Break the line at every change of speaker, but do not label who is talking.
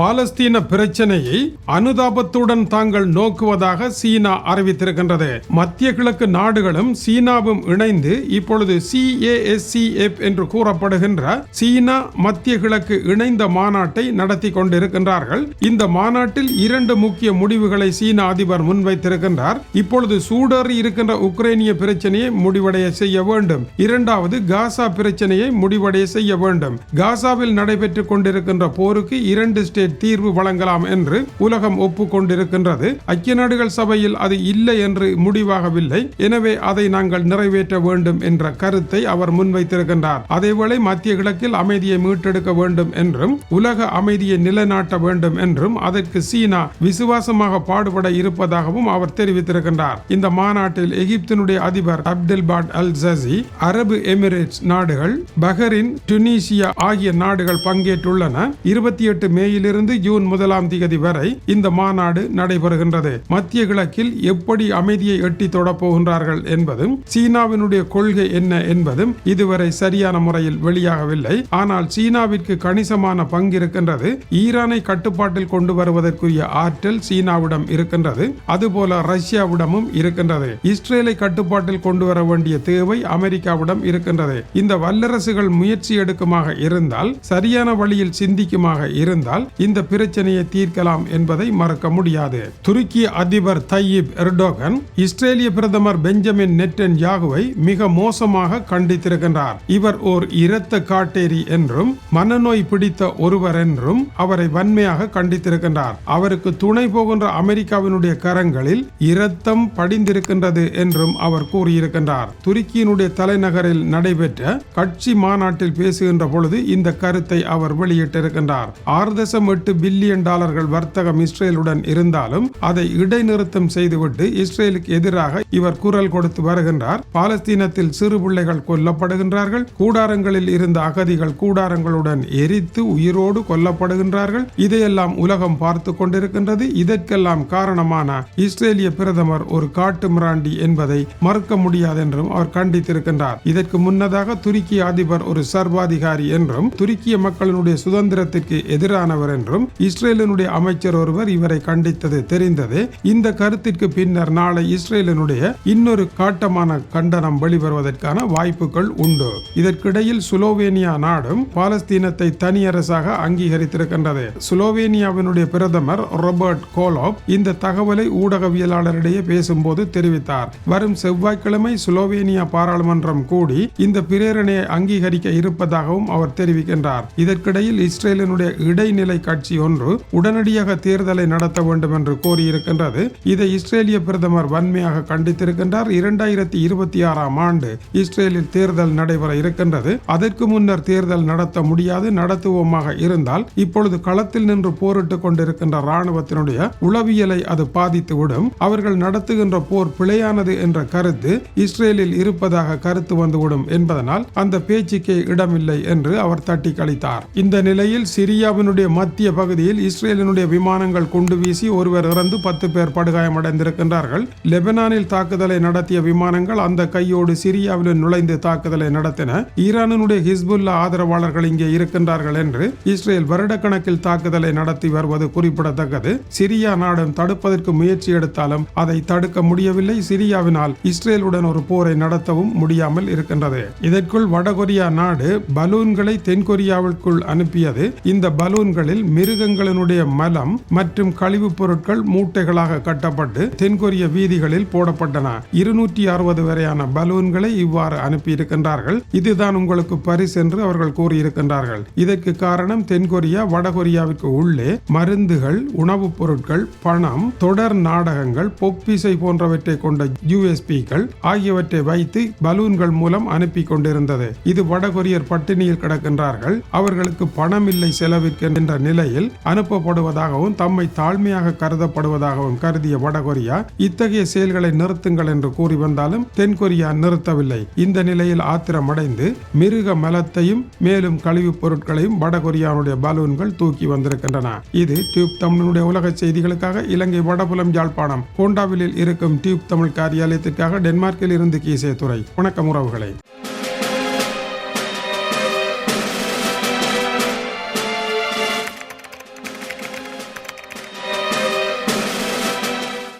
பாலஸ்தீன பிரச்சனையை அனுதாபத்துடன் தாங்கள் நோக்குவதாக சீனா அறிவித்திருக்கின்றது. மத்திய கிழக்கு நாடுகளும் சீனாவும் இணைந்து இப்பொழுது சிஏஎஸ்சிஎப் என்று கூறப்படுகின்ற சீனா மத்திய கிழக்கு இணைந்த மாநாட்டை நடத்தி கொண்டிருக்கின்றார்கள். இந்த மாநாட்டில் இரண்டு முக்கிய முடிவுகளை சீன அதிபர் முன்வைத்திருக்கின்றார். இப்பொழுது சூடேறி இருக்கின்ற உக்ரைனிய பிரச்சனையை முடிவடைய செய்ய வேண்டும். இரண்டாவது காசா பிரச்சனையை முடிவடைய செய்ய வேண்டும். காசாவில் நடைபெற்றுக் கொண்டிருக்கின்ற போருக்கு இரண்டு ஸ்டேட் தீர்வு வழங்கலாம் என்று உலகம் ஒப்புக்கொண்டிருக்கின்றது. ஐக்கிய நாடுகள் சபையில் அது இல்லை என்று முடிவாகவில்லை. எனவே அதை நாங்கள் நிறைவேற்ற வேண்டும் என்ற கருத்தை அவர் முன்வைத்திருக்கின்றார். அதேவேளை மத்திய கிழக்கில் அமைதியை மீட்டெடுக்க வேண்டும் என்றும் உலக அமைதியை நிலைநாட்ட வேண்டும் என்றும் அதற்கு சீனா விசுவாசமாக பாடுபட இருப்பதாகவும் அவர் தெரிவித்திருக்கின்றார். இந்த மாநாட்டில் எகிப்தினுடைய அதிபர் அப்டெல் பாட் அல் ஜசி அரபு எமிரேட்ஸ் நாடுகள் பஹரின் டுனீசியா ஆகிய நாடுகள் பங்கேற்றுள்ளன. இருபத்தி எட்டு மேயிலிருந்து ஜூன் முதலாம் தேதி வரை இந்த மாநாடு நடைபெறுகின்றது. மத்திய கிழக்கில் எப்படி அமைதியை எட்டி தொடப்போகின்றார்கள் என்பதும் சீனாவினுடைய கொள்கை என்ன என்பதும் இதுவரை சரியான முறையில் வெளியாகவில்லை. ஆனால் சீனாவிற்கு கணிசமான பங்கு இருக்கின்றது. ஈரானை கட்டுப்பாட்டில் கொண்டு வருவதற்குரிய ஆற்றல் சீனாவிடம் இருக்கின்றது. அதுபோல ரஷ்யாவிடமும் இருக்கின்றது. இஸ்ரேலை கட்டுப்பாட்டில் கொண்டு வர வேண்டிய தேவை அமெரிக்காவிடம் இருக்கின்றது. இந்த வல்லரசுகள் முயற்சி எடுக்குமாக இருந்தால் சரியான வழியில் சிந்திக்குமாக இருந்தால் இந்த பிரச்சனையை தீர்க்கலாம் என்பதை மறக்க முடியாது. துருக்கி அதிபர் தையீப் எர்டோகன் இஸ்ரேலிய பிரதமர் பெஞ்சமின் நெட்டன் யாகுவை மிக மோசமாக கண்டித்திருக்கின்றார். இவர் ஓர் இரத்த காட்டேரி என்றும் மனநோய் பிடித்த ஒருவர் என்றும் அவரை வன்மையாக கண்டித்திருக்கின்றார். அவருக்கு துணை போகின்ற அமெரிக்காவினுடைய கரங்களில் இரத்தம் படிந்திருக்கின்றது என்றும் அவர் கூறியிருக்கின்றார். துருக்கியினுடைய தலைநகரில் நடைபெற்ற கட்சி மாநாட்டில் பேசுகின்ற பொழுது இந்த கருத்தை அவர் வெளியிட்டிருக்கின்றார். ஆறு தசம் எட்டு பில்லியன் டாலர்கள் வர்த்தகம் இஸ்ரேலுடன் இருந்தாலும் அதை இடைநிறுத்தம் செய்துவிட்டு இஸ்ரேலுக்கு எதிராக இவர் குரல் கொடுத்து வருகின்றார். பாலஸ்தீனத்தில் சிறு பிள்ளைகள் கொல்லப்படுகின்றார்கள். கூடாரங்களில் இருந்த அகதிகள் கூடாரங்களுடன் எரித்து உயிரோடு கொல்லப்படுகின்றார்கள். இதையெல்லாம் உலகம் பார்த்து கொண்டிருக்கின்றது. இதற்கெல்லாம் காரணமான இஸ்ரேலிய பிரதமர் ஒரு காட்டு மிராண்டி என்பதை மறுக்க முடியாது என்றும் அவர் கண்டித்திருக்கின்றார். இதற்கு முன்னதாக துருக்கி அதிபர் ஒரு சர்வாதிகாரி என்றும் துருக்கிய மக்களினுடைய சுதந்திரத்திற்கு எதிரானவர் என்றும் இஸ்ரேலினுடைய அமைச்சர் ஒருவர் இவரை கண்டித்தது தெரிந்தது. இந்த கருத்திற்கு பின்னர் நாளை இஸ்ரேலினுடைய இன்னொரு காட்டமான கண்டனம் வெளிவருவதற்கான வாய்ப்புகள் உண்டு. இதற்கிடையில் சுலோவேனியா நாடும் பாலஸ்தீனத்தை தனியரசாக அங்கீகரித்திருக்கின்றது. சுலோவேனியாவினுடைய பிரதமர் ராபர்ட் கோலோப் இந்த தகவலை ஊடகவியலாளரிடையே பேசும்போது தெரிவித்தார். வரும் செவ்வாய்க்கிழமை சுலோவேனியா பாராளுமன்றம் கூடி இந்த பிரேரணையை அங்கீகரிக்க இருப்பதாகவும் அவர் தெரிவிக்கின்றார். இதற்கிடையில் இஸ்ரேலினுடைய இடைநிலை கட்சி ஒன்று உடனடியாக தேர்தலை நடத்த வேண்டும் என்று கோரியிருக்கின்றது. இதை இஸ்ரேலிய பிரதமர் வன்மையாக கண்டித்திருக்கின்றார். இரண்டாயிரத்தி இருபத்தி ஆறாம் ஆண்டு இஸ்ரேலில் தேர்தல் நடைபெற இருக்கின்றது. அதற்கு முன்னர் தேர்தல் நடத்த முடியாது நடத்துவோமாக இருந்தால் இப்பொழுது களத்தில் நின்று போரிட்டுக் கொண்டிருக்கின்ற ராணுவத்தினுடைய உளவியலை அது பாதித்துவிடும். அவர்கள் நடத்துகின்ற போர் பிழையானது என்ற கருத்து இஸ்ரேலில் இருப்பதாக கருத்து வந்துவிடும் என்பதனால் அந்த பேச்சுக்கே இடமில்லை என்று அவர் தட்டி கழித்தார். இந்த நிலையில் சிரியாவினுடைய மத்திய பகுதியில் இஸ்ரேலினுடைய விமானங்கள் குண்டு வீசி ஒருவர் இறந்து பத்து பேர் படுகாயமடைந்திருக்கின்றார்கள். லெபனானில் தாக்குதலை நடத்திய விமானங்கள் அந்த கையோடு சிரியாவிலும் நுழைந்து தாக்குதலை நடத்தின ஈரானுடைய ஹிஸ்புல்லா ஆதரவாளர்கள் இங்கே இருக்கின்றார்கள் என்று இஸ்ரேல் வருடக்கணக்கில் தாக்குதலை நடத்தி வருவது குறிப்பிடத்தக்கது. சிரியா நாடும் தடுப்பதற்கு முயற்சி எடுத்தாலும் அதை தடுக்க முடியவில்லை. சிரியாவினால் இஸ்ரேலுடன் ஒரு போரை நடத்தவும் முடியாமல் இருக்கின்றது. இதற்குள் வடகொரியா நாடு பலூன்களை தென்கொரியாவிற்குள் அனுப்பியது. இந்த பலூன்களில் மிருகங்களினுடைய மலம் மற்றும் கழிவுப் பொருட்கள் மூட்டைகளாக கட்டப்பட்டு தென்கொரிய வீதிகளில் போடப்பட்டன. இருநூற்றி அறுபது வரையான பலூன்களை இவ்வாறு அனுப்பியிருக்கின்றார்கள். இதுதான் உங்களுக்கு பரிசு என்று அவர்கள் கூறியிருக்கின்றார்கள். இதற்கு காரணம் தென்கொரியா வடகொரியாவிற்கு உள்ளே மருந்துகள் உணவுப் பொருட்கள் பணம் தொடர் நாடகங்கள் பொப்பிசை போன்றவற்றை கொண்ட யூஎஸ்பிகள் ஆகியவற்றை வைத்து பலூன்கள் மூலம் அனுப்பி கொண்டிருந்தது. இது வடகொரியர் பட்டினியில் கிடக்கின்றார்கள். அவர்களுக்கு பணம் இல்லை செலவிற்கு என்ற நிலையில் அனுப்பப்படுவதாகவும் தம்மை தாழ்மையாக கருதப்படுவதாகவும் கருதிய வடகொரியா இத்தகைய செயல்களை நிறுத்துங்கள் என்று கூறி வந்தாலும் தென்கொரியா நிறுத்தவில்லை. இந்த நிலையில் ஆத்திரமடைந்து மிருக மலத்தையும் மேலும் கழிவுப் பொருட்களையும் வடகொரியாவுடைய பலூன்கள் தூக்கி வந்திருக்கின்றன. இது டியூப் தமிழனுடைய உலக செய்திகளுக்காக இலங்கை வடபுலம் யாழ்ப்பாணம் கோண்டாவிலில் இருக்கும் டியூப் தமிழ் காரியாலயத்திற்காக டென்மார்க்கில் இருந்து கீசே துறை வணக்கம் உறவுகளை.